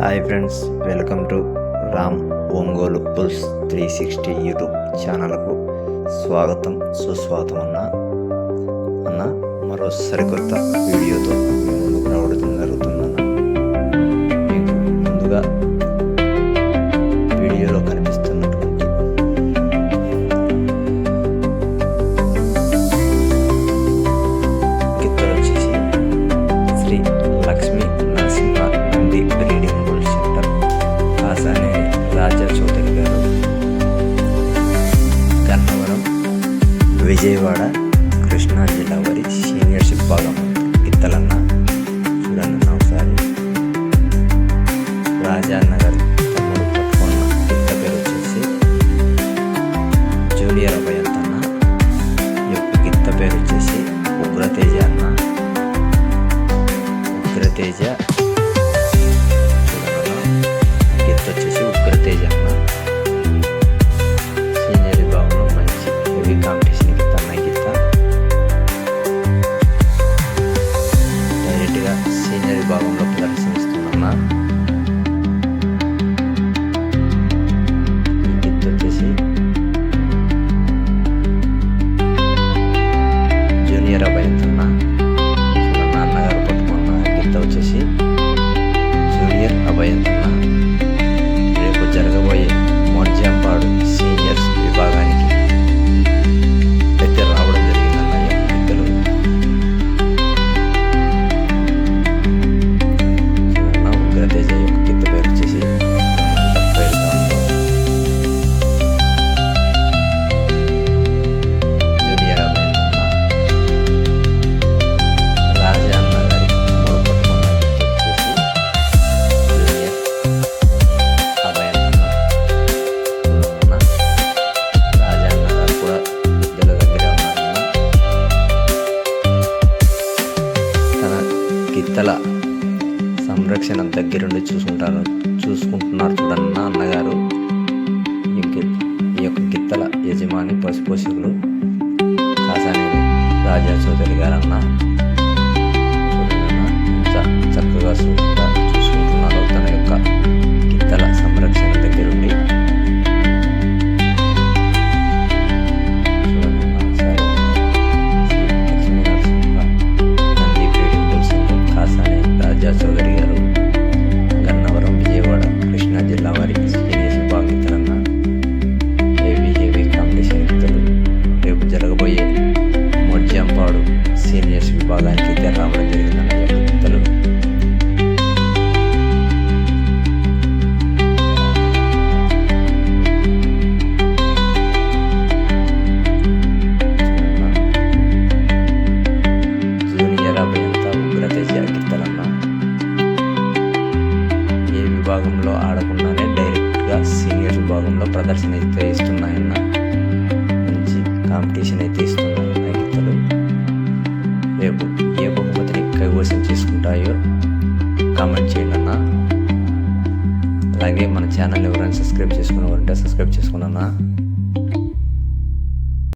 Hi friends welcome to Ram Ongole bulls three sixty YouTube ఛానల్కు స్వాగతం సుస్వాగతం అన్న అన్న మరో సరికొత్త వీడియోతో ముందుకు రావడం విజయవాడ కృష్ణా జిల్లా వారి సీనియర్షిప్ భాగం. గిత్తలన్న చూడన్న ఒకసారి. రాజానగర్ తమ్ముడు పట్టుకున్న గిత్త పేరు వచ్చేసి జూనియర్ అభయంత్ అన్న యొక్క గిత్త పేరు వచ్చేసి ఉగ్రతేజ అన్న. ఉగ్రతేజ বাবা আমরা గిత్తల సంరక్షణ దగ్గరుండి చూసుకుంటారు. చూసుకుంటున్నారు చూడన్న అన్నగారు. ఈ ఈ యొక్క గిత్తల యజమాని పశుపోషకులు కాసానేని రాజా చౌదరి గారన్న. చక్కగా చూసుకుంటా muchacho విభాగంలో ప్రదర్శన అయితే ఇస్తున్నాయన్న మంచి కాంపిటీషన్ అయితే ఇస్తున్నాయన్న గీతలు రేపు ఏ బహుమతిని కైవసం చేసుకుంటాయో కామెంట్ చేయండి అన్న అలాగే మన ఛానల్ ఎవరైనా సబ్స్క్రైబ్ చేసుకున్నవారంటే సబ్స్క్రైబ్ చేసుకున్నా